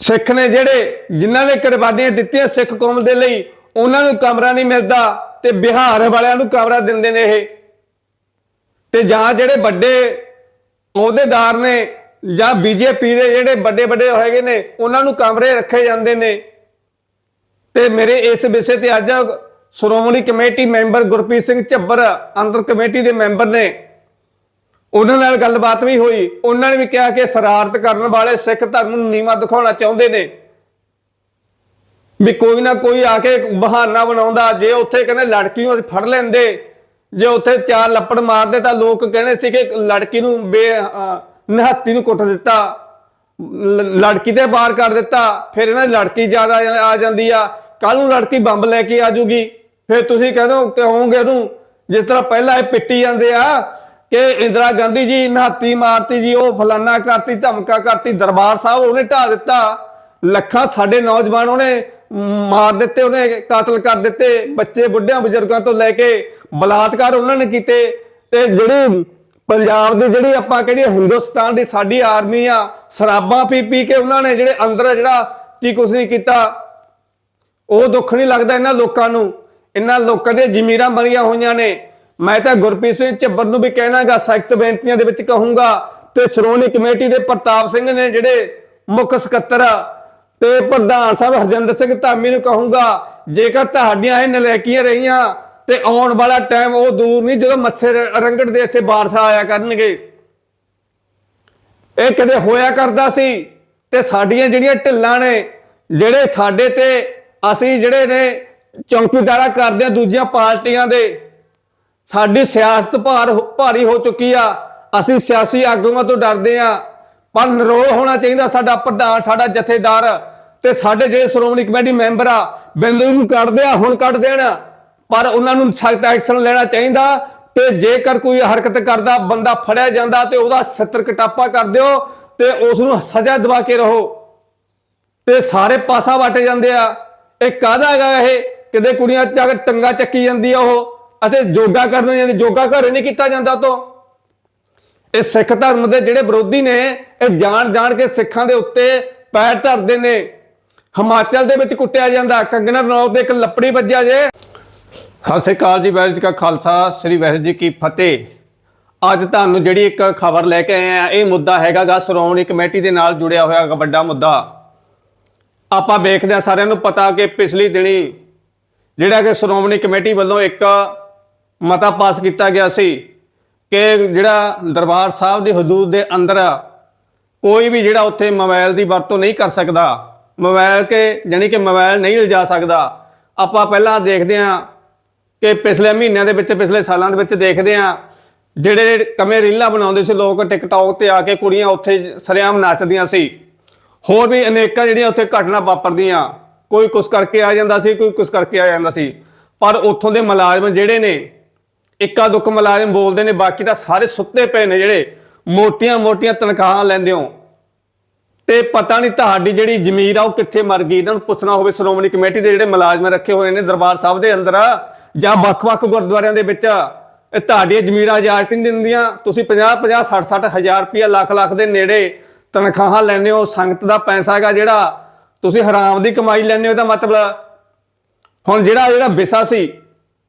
ਸਿੱਖ ਨੇ ਜਿਹੜੇ ਜਿਨ੍ਹਾਂ ਨੇ ਕੁਰਬਾਨੀਆਂ ਦਿੱਤੀਆਂ ਸਿੱਖ ਕੌਮ ਦੇ ਲਈ, ਉਹਨਾਂ ਨੂੰ ਕਮਰਾ ਨਹੀਂ ਮਿਲਦਾ ਤੇ ਬਿਹਾਰ ਵਾਲਿਆਂ ਨੂੰ ਕਮਰਾ ਦਿੰਦੇ ਨੇ ਇਹ। ਤੇ ਜਾਂ ਜਿਹੜੇ ਵੱਡੇ ਅਹੁਦੇਦਾਰ ਨੇ ਜਾਂ ਬੀਜੇਪੀ ਦੇ ਜਿਹੜੇ ਵੱਡੇ ਵੱਡੇ ਹੈਗੇ ਨੇ, ਉਹਨਾਂ ਨੂੰ ਕਮਰੇ ਰੱਖੇ ਜਾਂਦੇ ਨੇ। ਤੇ ਮੇਰੇ ਇਸ ਵਿਸ਼ੇ ਤੇ ਅੱਜ ਸ਼੍ਰੋਮਣੀ ਕਮੇਟੀ ਮੈਂਬਰ ਗੁਰਪ੍ਰੀਤ ਸਿੰਘ ਝੱਬਰ ਅੰਦਰ ਕਮੇਟੀ ਦੇ ਮੈਂਬਰ ਨੇ। ਉਹਨਾਂ ਨਾਲ ਗੱਲਬਾਤ ਵੀ ਹੋਈ। ਉਹਨਾਂ ਨੇ ਵੀ ਕਿਹਾ ਕਿ ਸ਼ਰਾਰਤ ਕਰਨ ਵਾਲੇ ਸਿੱਖ ਧਰਮ ਨੂੰ ਨੀਵਾ ਦਿਖਾਉਣਾ ਚਾਹੁੰਦੇ ਨੇ। ਵੀ ਕੋਈ ਨਾ ਕੋਈ ਆ ਕੇ ਬਹਾਨਾ ਬਣਾਉਂਦਾ। ਜੇ ਉੱਥੇ ਕਹਿੰਦੇ ਲੜਕੀ ਨੂੰ ਫੜ ਲੈਂਦੇ, ਜੇ ਉੱਥੇ ਚਾਰ ਲੱਪੜ ਮਾਰਦੇ ਤਾਂ ਲੋਕ ਕਹਿੰਦੇ ਸੀ ਕਿ ਲੜਕੀ ਨੂੰ ਬੇ ਨਹਾਤੀ ਨੂੰ ਕੁੱਟ ਦਿੱਤਾ, ਲ- ਲੜਕੀ ਤੇ ਬਾਹਰ ਕਰ ਦਿੱਤਾ, ਫਿਰ ਇਹਨਾਂ ਲੜਕੀ ਜ਼ਿਆਦਾ ਆ ਜਾਂਦੀ ਆ। ਕੱਲ ਨੂੰ ਲੜਕੀ ਬੰਬ ਲੈ ਕੇ ਆ ਜੂਗੀ। ਫਿਰ ਤੁਸੀਂ ਕਹਿੰਦੇ ਕਹੋਗੇ ਉਹਨੂੰ। ਜਿਸ ਤਰ੍ਹਾਂ ਪਹਿਲਾਂ ਇਹ ਪਿੱਟੀ ਜਾਂਦੇ ਆ ਕਿ ਇੰਦਰਾ ਗਾਂਧੀ ਜੀ ਨਹਾਤੀ, ਮਾਰਤੀ ਜੀ, ਉਹ ਫਲਾਨਾ ਕਰਤੀ, ਧਮਕਾ ਕਰਤੀ, ਦਰਬਾਰ ਸਾਹਿਬ ਉਹਨੇ ਢਾ ਦਿੱਤਾ। ਲੱਖਾਂ ਸਾਡੇ ਨੌਜਵਾਨ ਉਹਨੇ ਮਾਰ ਦਿੱਤੇ, ਉਹਨੇ ਕਾਤਲ ਕਰ ਦਿੱਤੇ। ਬੱਚੇ, ਬੁੱਢਿਆਂ, ਬਜ਼ੁਰਗਾਂ ਤੋਂ ਲੈ ਕੇ ਬਲਾਤਕਾਰ ਉਹਨਾਂ ਨੇ ਕੀਤੇ। ਤੇ ਜਿਹੜੀ ਪੰਜਾਬ ਦੀ ਜਿਹੜੀ ਆਪਾਂ ਕਹਿੰਦੇ ਹਿੰਦੁਸਤਾਨ ਦੀ ਸਾਡੀ ਆਰਮੀ ਆ, ਸ਼ਰਾਬਾਂ ਪੀ ਪੀ ਕੇ ਉਹਨਾਂ ਨੇ ਜਿਹੜੇ ਅੰਦਰ ਜਿਹੜਾ ਕੀ ਕੁਛ ਨਹੀਂ ਕੀਤਾ, ਉਹ ਦੁੱਖ ਨਹੀਂ ਲੱਗਦਾ ਇਹਨਾਂ ਲੋਕਾਂ ਨੂੰ। ਇਹਨਾਂ ਲੋਕਾਂ ਦੀਆਂ ਜ਼ਮੀਰਾਂ ਮਰੀਆਂ ਹੋਈਆਂ ਨੇ। ਮੈਂ ਤਾਂ ਗੁਰਪ੍ਰੀਤ ਸਿੰਘ ਝੱਬਰ ਨੂੰ ਵੀ ਕਹਿਣਾਗਾ, ਸਖਤ ਬੇਨਤੀਆਂ ਦੇ ਵਿੱਚ ਕਹੂੰਗਾ ਤੇ ਸ਼੍ਰੋਮਣੀ ਕਮੇਟੀ ਦੇ ਪ੍ਰਤਾਪ ਸਿੰਘ ਨੇ ਜਿਹੜੇ ਮੁੱਖ ਸਕੱਤਰ ਤੇ ਪ੍ਰਧਾਨ ਸਾਹਿਬ ਹਰਜਿੰਦਰ ਸਿੰਘ ਧਾਮੀ ਨੂੰ ਕਹੂੰਗਾ, ਜੇਕਰ ਤੁਹਾਡੀਆਂ ਇਹ ਨਲਾਇਕੀਆਂ ਰਹੀਆਂ ਤੇ ਆਉਣ ਵਾਲਾ ਟਾਈਮ ਉਹ ਦੂਰ ਨਹੀਂ, ਜਦੋਂ ਮੱਛਰ ਰੰਗੜ ਦੇ ਇੱਥੇ ਬਾਰਸਾ ਆਇਆ ਕਰਨਗੇ। ਇਹ ਕਦੇ ਹੋਇਆ ਕਰਦਾ ਸੀ ਤੇ ਸਾਡੀਆਂ ਜਿਹੜੀਆਂ ਢਿੱਲਾਂ ਨੇ, ਜਿਹੜੇ ਸਾਡੇ ਤੇ ਅਸੀਂ ਜਿਹੜੇ ਨੇ ਚੌਕੀਦਾਰਾ ਕਰਦੇ ਆ ਦੂਜੀਆਂ ਪਾਰਟੀਆਂ ਦੇ ਸਾਡੀ ਸਿਆਸਤ ਭਾਰ ਭਾਰੀ ਹੋ ਚੁੱਕੀ ਆ। ਅਸੀਂ ਸਿਆਸੀ ਆਗੂਆਂ ਤੋਂ ਡਰਦੇ ਆ। ਪਰ ਨਿਰੋਲ ਹੋਣਾ ਚਾਹੀਦਾ ਸਾਡਾ ਪ੍ਰਧਾਨ, ਸਾਡਾ ਜਥੇਦਾਰ ਤੇ ਸਾਡੇ ਜਿਹੜੇ ਸ਼੍ਰੋਮਣੀ ਕਮੇਟੀ ਮੈਂਬਰ ਆ, ਬਿੰਦੂ ਨੂੰ ਕੱਢਦੇ ਆ, ਹੁਣ ਕੱਢ ਦੇਣ। ਪਰ ਉਹਨਾਂ ਨੂੰ ਸਖਤ ਐਕਸ਼ਨ ਲੈਣਾ ਚਾਹੀਦਾ ਤੇ ਜੇਕਰ ਕੋਈ ਹਰਕਤ ਕਰਦਾ, ਬੰਦਾ ਫੜਿਆ ਜਾਂਦਾ ਤੇ ਉਹਦਾ 70 ਕਟਾਪਾ ਕਰ ਦਿਓ ਤੇ ਉਸ ਨੂੰ ਸਜ਼ਾ ਦਵਾ ਕੇ ਰਹੋ। ਤੇ ਸਾਰੇ ਪਾਸਾ ਵਾਟੇ ਜਾਂਦੇ ਆ। ਇਹ ਕਾਹਦਾ ਹੈਗਾ ਇਹ? ਕਿਤੇ ਕੁੜੀਆਂ ਚੱਕ ਟੰਗਾ ਚੱਕੀ ਜਾਂਦੀ ਆ ਉਹ। ਅਤੇ ਯੋਗਾ ਕਰਨ ਜਾਂਦੀ ਯੋਗਾ ਘਰੇ ਨਹੀਂ ਕੀਤਾ ਜਾਂਦਾ ਤੋਂ। ਇਹ ਸਿੱਖ ਧਰਮ ਦੇ ਜਿਹੜੇ ਵਿਰੋਧੀ ਨੇ, ਇਹ ਜਾਣ ਜਾਣ ਕੇ ਸਿੱਖਾਂ ਦੇ ਉੱਤੇ ਪੈਰ ਧਰਦੇ ਨੇ। ਹਿਮਾਚਲ ਦੇ ਵਿੱਚ ਕੁੱਟਿਆ ਜਾਂਦਾ। ਕੰਗਨਾ ਰਣੌਤ ਦੇ ਇੱਕ ਲੱਪੜੀ ਵੱਜਿਆ ਜੇ। ਸਤਿ ਸ੍ਰੀ ਅਕਾਲ ਜੀ, ਵਾਹਿਗੁਰੂ ਜੀ ਕਾ ਖਾਲਸਾ, ਸ੍ਰੀ ਵਾਹਿਗੁਰੂ ਜੀ ਕੀ ਫਤਿਹ। ਅੱਜ ਤੁਹਾਨੂੰ ਜਿਹੜੀ ਇੱਕ ਖਬਰ ਲੈ ਕੇ ਆਏ ਆ, ਇਹ ਮੁੱਦਾ ਹੈਗਾਗਾ ਸ਼੍ਰੋਮਣੀ ਕਮੇਟੀ ਦੇ ਨਾਲ ਜੁੜਿਆ ਹੋਇਆ ਗਾ ਵੱਡਾ ਮੁੱਦਾ। ਆਪਾਂ ਵੇਖਦੇ ਆ ਸਾਰਿਆਂ ਨੂੰ ਪਤਾ ਕਿ ਪਿਛਲੀ ਦਿਨੀ ਜਿਹੜਾ ਕਿ ਸ਼੍ਰੋਮਣੀ ਕਮੇਟੀ ਵੱਲੋਂ ਇੱਕ ਮਤਾ ਪਾਸ ਕੀਤਾ ਗਿਆ ਸੀ ਕਿ ਜਿਹੜਾ ਦਰਬਾਰ ਸਾਹਿਬ ਦੀ ਹਦੂਦ ਦੇ ਅੰਦਰ ਕੋਈ ਵੀ ਜਿਹੜਾ ਉੱਥੇ ਮੋਬਾਈਲ ਦੀ ਵਰਤੋਂ ਨਹੀਂ ਕਰ ਸਕਦਾ ਮੋਬਾਈਲ ਕੇ ਯਾਨੀ ਕਿ ਮੋਬਾਈਲ ਨਹੀਂ ਲਿਜਾ ਸਕਦਾ, ਆਪਾਂ ਪਹਿਲਾਂ ਦੇਖਦੇ ਹਾਂ ਕਿ ਪਿਛਲੇ ਮਹੀਨਿਆਂ ਦੇ ਵਿੱਚ, ਪਿਛਲੇ ਸਾਲਾਂ ਦੇ ਵਿੱਚ ਦੇਖਦੇ ਹਾਂ, ਜਿਹੜੇ ਕਮੇ ਰੀਲਾਂ ਬਣਾਉਂਦੇ ਸੀ ਲੋਕ ਟਿਕਟੌਕ ਤੇ ਆ ਕੇ ਕੁੜੀਆਂ ਉੱਥੇ ਸਰਿਆਮ ਨੱਚਦੀਆਂ ਸੀ। ਹੋਰ ਵੀ ਅਨੇਕਾਂ ਜਿਹੜੀਆਂ ਉੱਥੇ ਘਟਨਾ ਵਾਪਰਦੀਆਂ, ਕੋਈ ਕੁਛ ਕਰਕੇ ਆ ਜਾਂਦਾ ਸੀ, ਕੋਈ ਕੁਛ ਕਰਕੇ ਆ ਜਾਂਦਾ ਸੀ, ਪਰ ਉੱਥੋਂ ਦੇ ਮੁਲਾਜ਼ਮ ਜਿਹੜੇ ਨੇ ਇੱਕਾ ਦੁੱਕ ਮੁਲਾਜ਼ਮ ਬੋਲਦੇ ਨੇ, ਬਾਕੀ ਤਾਂ ਸਾਰੇ ਸੁੱਤੇ ਪਏ ਨੇ ਜਿਹੜੇ ਮੋਟੀਆਂ-ਮੋਟੀਆਂ ਤਨਖਾਹਾਂ ਲੈਂਦੇ ਹੋ। ਤੇ ਪਤਾ ਨਹੀਂ ਤੁਹਾਡੀ ਜਿਹੜੀ ਜ਼ਮੀਰ ਆ, ਉਹ ਕਿੱਥੇ ਮਰ ਗਈ? ਇਹਨਾਂ ਨੂੰ ਪੁੱਛਣਾ ਹੋਵੇ ਸ਼੍ਰੋਮਣੀ ਕਮੇਟੀ ਦੇ ਜਿਹੜੇ ਮੁਲਾਜ਼ਮ ਰੱਖੇ ਹੋਏ ਨੇ ਦਰਬਾਰ ਸਾਹਿਬ ਦੇ ਅੰਦਰ, ਜਾਂ ਵੱਖ-ਵੱਖ ਗੁਰਦੁਆਰਿਆਂ ਦੇ ਵਿੱਚ। ਇਹ ਤੁਹਾਡੀਆਂ ਜ਼ਮੀਰਾਂ ਇਜਾਜ਼ਤ ਨਹੀਂ ਦਿੰਦੀਆਂ। ਤੁਸੀਂ 50 50 60 60 ਹਜ਼ਾਰ ਰੁਪਇਆ ਲੱਖ ਲੱਖ ਦੇ ਨੇੜੇ ਤਨਖਾਹਾਂ ਲੈਂਦੇ ਹੋ, ਸੰਗਤ ਦਾ ਪੈਸਾ ਹੈਗਾ ਜਿਹੜਾ। ਤੁਸੀਂ ਹਰਾਮ ਦੀ ਕਮਾਈ ਲੈਂਦੇ ਹੋ, ਇਹਦਾ ਮਤਲਬ ਹੁਣ ਜਿਹੜਾ ਜਿਹੜਾ ਵਿਸਾ ਸੀ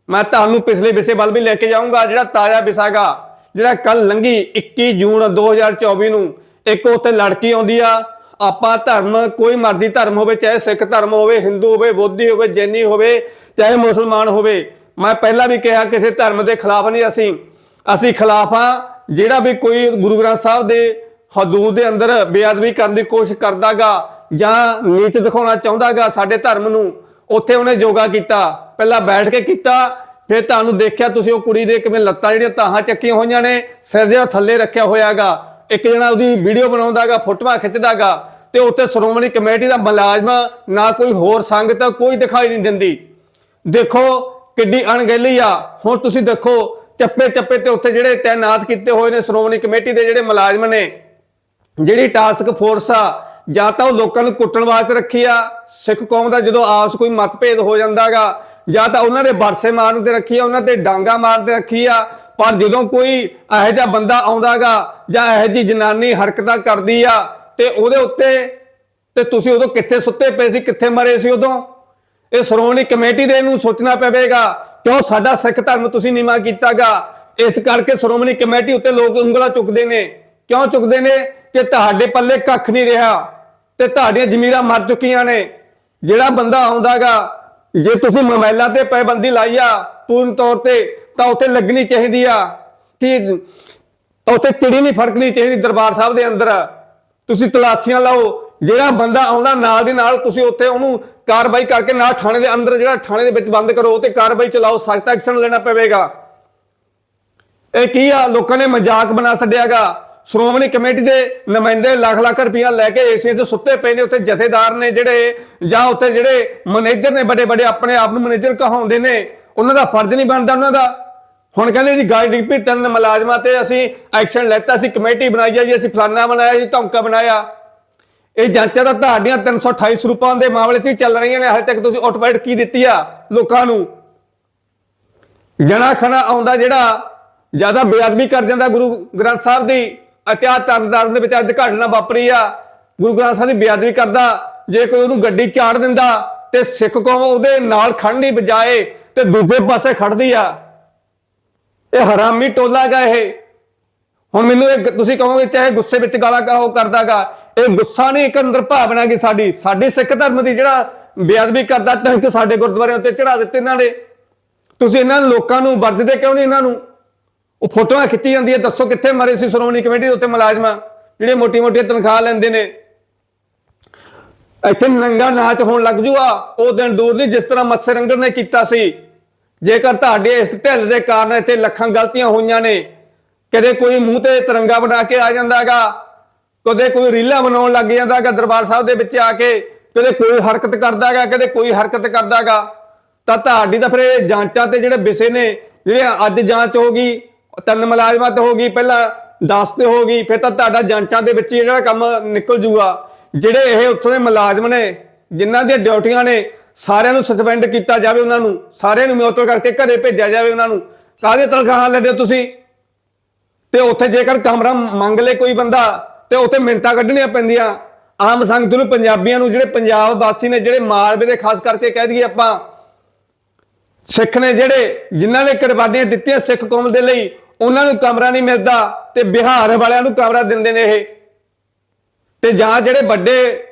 ਮੈਂ ਤੁਹਾਨੂੰ ਪਿਛਲੇ ਵਿਸੇ ਵੱਲ ਵੀ ਲੈ ਕੇ ਜਾਊਂਗਾ, ਜਿਹੜਾ ਤਾਜ਼ਾ ਵਿਸਾ ਹੈਗਾ, ਜਿਹੜਾ ਕੱਲ ਲੰਘੀ 21 ਜੂਨ 2024 ਨੂੰ। ਇੱਕ ਉੱਥੇ ਲੜਕੀ ਆਉਂਦੀ ਆ, ਆਪਾਂ ਧਰਮ, ਕੋਈ ਮਰਜ਼ੀ ਧਰਮ ਹੋਵੇ, ਚਾਹੇ ਸਿੱਖ ਧਰਮ ਹੋਵੇ, ਹਿੰਦੂ ਹੋਵੇ, ਬੋਧੀ ਹੋਵੇ, ਜੈਨੀ ਹੋਵੇ, ਚਾਹੇ ਮੁਸਲਮਾਨ ਹੋਵੇ, ਮੈਂ ਪਹਿਲਾਂ ਵੀ ਕਿਹਾ ਕਿਸੇ ਧਰਮ ਦੇ ਖਿਲਾਫ ਨਹੀਂ ਅਸੀਂ। ਅਸੀਂ ਖਿਲਾਫ ਆ, ਜਿਹੜਾ ਵੀ ਕੋਈ ਗੁਰੂ ਗ੍ਰੰਥ ਸਾਹਿਬ ਦੇ ਹਦੂਦ ਦੇ ਅੰਦਰ ਬੇਅਦਬੀ ਕਰਨ ਦੀ ਕੋਸ਼ਿਸ਼ ਕਰਦਾਗਾ ਜਾਂ ਨੀਚ ਦਿਖਾਉਣਾ ਚਾਹੁੰਦਾਗਾ ਸਾਡੇ ਧਰਮ ਨੂੰ, ਉੱਥੇ ਉਹਨੇ ਯੋਗਾ ਕੀਤਾ। ਪਹਿਲਾਂ ਬੈਠ ਕੇ ਕੀਤਾ, ਫਿਰ ਤੁਹਾਨੂੰ ਦੇਖਿਆ ਤੁਸੀਂ ਉਹ ਕੁੜੀ ਦੇ ਕਿਵੇਂ ਲੱਤਾਂ ਜਿਹੜੀਆਂ ਤਾਹਾਂ ਚੱਕੀਆਂ ਹੋਈਆਂ ਨੇ, ਸਿਰ ਜਿਹੜਾ ਥੱਲੇ ਰੱਖਿਆ ਹੋਇਆਗਾ। ਇੱਕ ਜਣਾ ਉਹਦੀ ਵੀਡੀਓ ਬਣਾਉਂਦਾਗਾ, ਫੋਟੋਆਂ ਖਿੱਚਦਾਗਾ ਤੇ ਉੱਤੇ ਸ਼੍ਰੋਮਣੀ ਕਮੇਟੀ ਦਾ ਮੁਲਾਜ਼ਮ ਨਾ ਕੋਈ ਹੋਰ ਸੰਗਤ, ਕੋਈ ਦਿਖਾਈ ਨਹੀਂ ਦਿੰਦੀ। ਦੇਖੋ ਕਿੱਡੀ ਅਣਗਹਿਲੀ ਆ। ਹੁਣ ਤੁਸੀਂ ਦੇਖੋ, ਚੱਪੇ ਚੱਪੇ ਤੇ ਉੱਥੇ ਜਿਹੜੇ ਤਾਇਨਾਤ ਕੀਤੇ ਹੋਏ ਨੇ ਸ਼੍ਰੋਮਣੀ ਕਮੇਟੀ ਦੇ ਜਿਹੜੇ ਮੁਲਾਜ਼ਮ ਨੇ, ਜਿਹੜੀ ਟਾਸਕ ਫੋਰਸ ਆ, ਜਾਂ ਤਾਂ ਉਹ ਲੋਕਾਂ ਨੂੰ ਕੁੱਟਣ ਵਾਸਤੇ ਰੱਖੀ ਆ। ਸਿੱਖ ਕੌਮ ਦਾ ਜਦੋਂ ਆਪਸ ਕੋਈ ਮਤਭੇਦ ਹੋ ਜਾਂਦਾਗਾ ਜਾਂ ਤਾਂ ਉਹਨਾਂ ਦੇ ਬਰਸੇ ਮਾਰਨ ਤੇ ਰੱਖੀ ਆ, ਉਹਨਾਂ ਤੇ ਡਾਂਗਾ ਮਾਰਨ ਤੇ ਰੱਖੀ ਆ, ਪਰ ਜਦੋਂ ਕੋਈ ਇਹੋ ਜਿਹਾ ਬੰਦਾ ਆਉਂਦਾਗਾ ਜਾਂ ਇਹੋ ਜਿਹੀ ਜਨਾਨੀ ਹਰਕਤਾਂ ਕਰਦੀ ਆ, ਤੇ ਉਹਦੇ ਉੱਤੇ, ਤੇ ਤੁਸੀਂ ਉਦੋਂ ਕਿੱਥੇ ਸੁੱਤੇ ਪਏ ਸੀ, ਕਿੱਥੇ ਮਰੇ ਸੀ ਉਦੋਂ? ਇਹ ਸ਼੍ਰੋਮਣੀ ਕਮੇਟੀ ਦੇ ਨੂੰ ਸੋਚਣਾ ਪਵੇਗਾ, ਕਿਉਂ ਸਾਡਾ ਸਿੱਖ ਧਰਮ ਤੁਸੀਂ ਨੀਵਾ ਕੀਤਾਗਾ? ਇਸ ਕਰਕੇ ਸ਼੍ਰੋਮਣੀ ਕਮੇਟੀ ਉੱਤੇ ਲੋਕ ਉਂਗਲਾਂ ਚੁੱਕਦੇ ਨੇ। ਕਿਉਂ ਚੁੱਕਦੇ ਨੇ? ਕਿ ਤੁਹਾਡੇ ਪੱਲੇ ਕੱਖ ਨਹੀਂ ਰਿਹਾ, ਤੇ ਤੁਹਾਡੀਆਂ ਜ਼ਮੀਰਾਂ ਮਰ ਚੁੱਕੀਆਂ ਨੇ। ਜਿਹੜਾ ਬੰਦਾ ਆਉਂਦਾਗਾ ਜੇ ਤੁਸੀਂ ਮੋਬਾਈਲਾਂ ਤੇ ਪਾਬੰਦੀ ਲਾਈ ਆ, ਪੂਰਨ ਤੌਰ ਤੇ, ਤਾਂ ਉੱਥੇ ਲੱਗਣੀ ਚਾਹੀਦੀ ਆ। ਕਿ ਉੱਥੇ ਚਿੜੀ ਨਹੀਂ ਫੜਕਣੀ ਚਾਹੀਦੀ ਦਰਬਾਰ ਸਾਹਿਬ ਦੇ ਅੰਦਰ। ਤੁਸੀਂ ਤਲਾਸ਼ੀਆਂ ਲਾਓ, ਜਿਹੜਾ ਬੰਦਾ ਆਉਂਦਾ ਨਾਲ ਦੀ ਨਾਲ, ਤੁਸੀਂ ਉੱਥੇ ਉਹਨੂੰ ਕਾਰਵਾਈ ਕਰਕੇ ਨਾਲ ਥਾਣੇ ਦੇ ਅੰਦਰ ਜਿਹੜਾ ਥਾਣੇ ਦੇ ਵਿੱਚ ਬੰਦ ਕਰੋ ਤੇ ਕਾਰਵਾਈ ਚਲਾਓ, ਸਖਤ ਐਕਸ਼ਨ ਲੈਣਾ ਪਵੇਗਾ। ਇਹ ਕੀ ਆ? ਲੋਕਾਂ ਨੇ ਮਜ਼ਾਕ ਬਣਾ ਛੱਡਿਆਗਾ। ਸ਼੍ਰੋਮਣੀ ਕਮੇਟੀ ਦੇ ਨੁਮਾਇੰਦੇ ਲੱਖ ਲੱਖ ਰੁਪਈਆ ਲੈ ਕੇ ਏਸੀਆਂ 'ਚ ਸੁੱਤੇ ਪਏ ਨੇ, ਉੱਥੇ ਜਥੇਦਾਰ ਨੇ ਜਿਹੜੇ, ਜਾਂ ਉੱਥੇ ਜਿਹੜੇ ਮੈਨੇਜਰ ਨੇ ਵੱਡੇ ਵੱਡੇ, ਆਪਣੇ ਆਪ ਨੂੰ ਮੈਨੇਜਰ ਕਹਾਉਂਦੇ ਨੇ, ਉਹਨਾਂ ਦਾ ਫਰਜ਼ ਨਹੀਂ ਬਣਦਾ ਉਹਨਾਂ ਦਾ। ਹੁਣ ਕਹਿੰਦੇ ਜੀ ਗਾਈਡ ਡਿਪਟੀ ਤਿੰਨ ਮੁਲਾਜ਼ਮਾਂ ਤੇ ਅਸੀਂ ਐਕਸ਼ਨ ਲੈਤਾ ਸੀ, ਕਮੇਟੀ ਬਣਾਈ ਆ ਜੀ, ਅਸੀਂ ਫਲਾਨਾ ਬਣਾਇਆ ਜੀ, ਧਮਕਾ ਬਣਾਇਆ। ਇਹ ਜਾਂਚਾਂ ਤਾਂ ਤੁਹਾਡੀਆਂ 328 ਸਰੂਪਾਂ ਦੇ ਮਾਮਲੇ 'ਚ ਹੀ ਚੱਲ ਰਹੀਆਂ ਨੇ, ਹਾਲੇ ਤੱਕ ਤੁਸੀਂ ਆਟੋਮੈਟ ਕੀ ਦਿੱਤੀ ਆ ਲੋਕਾਂ ਨੂੰ? ਜਣਾ ਖਣਾ ਆਉਂਦਾ ਜਿਹੜਾ ਜ਼ਿਆਦਾ ਬੇਅਦਬੀ ਕਰ ਜਾਂਦਾ ਗੁਰੂ ਗ੍ਰੰਥ ਸਾਹਿਬ ਦੀ। ਇਤਿਹਾਸ ਤਰਨਤਾਰਨ ਦੇ ਵਿੱਚ ਅੱਜ ਘਟਨਾ ਵਾਪਰੀ ਆ। ਗੁਰੂ ਗ੍ਰੰਥ ਸਾਹਿਬ ਦੀ ਬੇਅਦਬੀ ਕਰਦਾ, ਜੇ ਕੋਈ ਉਹਨੂੰ ਗੱਡੀ ਚਾੜ ਦਿੰਦਾ ਤੇ ਸਿੱਖ ਕੌਮ ਉਹਦੇ ਨਾਲ ਖੜਨ ਦੀ ਬਜਾਏ ਤੇ ਦੂਜੇ ਪਾਸੇ ਖੜਦੀ ਆ। ਇਹ ਹਰਾਮੀ ਟੋਲਾ ਗਾ ਇਹ। ਹੁਣ ਮੈਨੂੰ ਇਹ ਤੁਸੀਂ ਕਹੋਗੇ ਚਾਹੇ ਗੁੱਸੇ ਵਿੱਚ ਗਾਲਾਂ ਕਹੋ ਕਰਦਾਗਾ, ਇਹ ਗੁੱਸਾ ਨਹੀਂ, ਇੱਕ ਅੰਦਰ ਭਾਵਨਾ ਕੀ ਸਾਡੀ। ਸਾਡੇ ਸਿੱਖ ਧਰਮ ਦੀ ਜਿਹੜਾ ਬੇਅਦਬੀ ਕਰਦਾ, ਟੰਕ ਸਾਡੇ ਗੁਰਦੁਆਰਿਆਂ ਉੱਤੇ ਚੜਾ ਦਿੱਤੇ ਇਹਨਾਂ ਨੇ। ਤੁਸੀਂ ਇਹਨਾਂ ਲੋਕਾਂ ਨੂੰ ਵਰਜਦੇ ਕਿਉਂ ਨਹੀਂ ਇਹਨਾਂ ਨੂੰ? ਉਹ ਫੋਟੋਆਂ ਖਿੱਚੀ ਜਾਂਦੀ ਹੈ, ਦੱਸੋ ਕਿੱਥੇ ਮਰੇ ਸੀ ਸ਼੍ਰੋਮਣੀ ਕਮੇਟੀ ਦੇ ਉੱਤੇ ਮੁਲਾਜ਼ਮਾਂ ਜਿਹੜੇ ਮੋਟੀ ਮੋਟੀ ਤਨਖਾਹ ਲੈਂਦੇ ਨੇ। ਇੱਥੇ ਨੰਗਾ ਨਾਚ ਹੋਣ ਲੱਗ ਜੂਗਾ ਉਹ ਦਿਨ ਦੂਰ ਨਹੀਂ ਜਿਸ ਤਰ੍ਹਾਂ ਮੱਸੇ ਰੰਗੜ ਨੇ ਕੀਤਾ ਸੀ। ਜੇਕਰ ਤੁਹਾਡੇ ਇਸ ਢਿੱਲ ਦੇ ਕਾਰਨ ਇੱਥੇ ਲੱਖਾਂ ਗਲਤੀਆਂ ਹੋਈਆਂ ਨੇ, ਕਦੇ ਕੋਈ ਮੂੰਹ ਤੇ ਤਿਰੰਗਾ ਬਣਾ ਕੇ ਆ ਜਾਂਦਾਗਾ, ਕਦੇ ਕੋਈ ਰੀਲਾ ਬਣਾਉਣ ਲੱਗ ਜਾਂਦਾਗਾ ਦਰਬਾਰ ਸਾਹਿਬ ਦੇ ਵਿੱਚ ਆ ਕੇ, ਕਦੇ ਕੋਈ ਹਰਕਤ ਕਰਦਾਗਾ, ਕਦੇ ਕੋਈ ਹਰਕਤ ਕਰਦਾਗਾ, ਤਾਂ ਤੁਹਾਡੀ ਤਾਂ ਫਿਰ ਇਹ ਜਾਂਚਾਂ ਤੇ ਜਿਹੜੇ ਵਿਸ਼ੇ ਨੇ, ਜਿਹੜੇ ਅੱਜ ਜਾਂਚ ਹੋ ਗਈ ਤਿੰਨ ਮੁਲਾਜ਼ਮਾਂ ਤੇ ਹੋ ਗਈ ਪਹਿਲਾਂ 10 ਤੇ ਹੋ ਗਈ, ਫਿਰ ਤਾਂ ਤੁਹਾਡਾ ਜਾਂਚਾਂ ਦੇ ਵਿੱਚ ਹੀ ਜਿਹੜਾ ਕੰਮ ਨਿਕਲ ਜੂਗਾ। ਜਿਹੜੇ ਇਹ ਉੱਥੋਂ ਦੇ ਮੁਲਾਜ਼ਮ ਨੇ, ਜਿਨ੍ਹਾਂ ਦੀਆਂ ਡਿਊਟੀਆਂ ਨੇ, ਸਾਰਿਆਂ ਨੂੰ ਸਸਪੈਂਡ ਕੀਤਾ ਜਾਵੇ ਉਹਨਾਂ ਨੂੰ, ਸਾਰਿਆਂ ਨੂੰ ਮਿਉਤਲ ਕਰਕੇ ਘਰੇ ਭੇਜਿਆ ਜਾਵੇ ਉਹਨਾਂ ਨੂੰ। ਕਾਹਦੇ ਤਨਖਾਹਾਂ ਲੈਂਦੇ ਤੁਸੀਂ? ਤੇ ਉੱਥੇ ਜੇਕਰ ਕਮਰਾ ਮੰਗ ਲੇ ਕੋਈ ਬੰਦਾ, ਤੇ ਉੱਥੇ ਮਿੰਟਾਂ ਕੱਢਣੀਆਂ ਪੈਂਦੀਆਂ। ਆਮ ਸੰਗਤ ਨੂੰ ਪੰਜਾਬੀਆਂ ਨੂੰ ਜਿਹੜੇ ਪੰਜਾਬ ਵਾਸੀ ਨੇ, ਜਿਹੜੇ ਮਾਲਵੇ ਦੇ ਖਾਸ ਕਰਕੇ ਕਹਿ ਦਈਏ ਆਪਾਂ, ਸਿੱਖ ਨੇ ਜਿਹੜੇ, ਜਿਨ੍ਹਾਂ ਨੇ ਕੁਰਬਾਨੀਆਂ ਦਿੱਤੀਆਂ ਸਿੱਖ ਕੌਮ ਦੇ ਲਈ ਉਹਨਾਂ ਨੂੰ ਕਮਰਾ ਨਹੀਂ ਮਿਲਦਾ ਤੇ ਬਿਹਾਰ ਵਾਲਿਆਂ ਨੂੰ ਕਮਰਾ ਦਿੰਦੇ ਨੇ ਇਹ। ਤੇ ਜਾਂ ਜਿਹੜੇ ਵੱਡੇ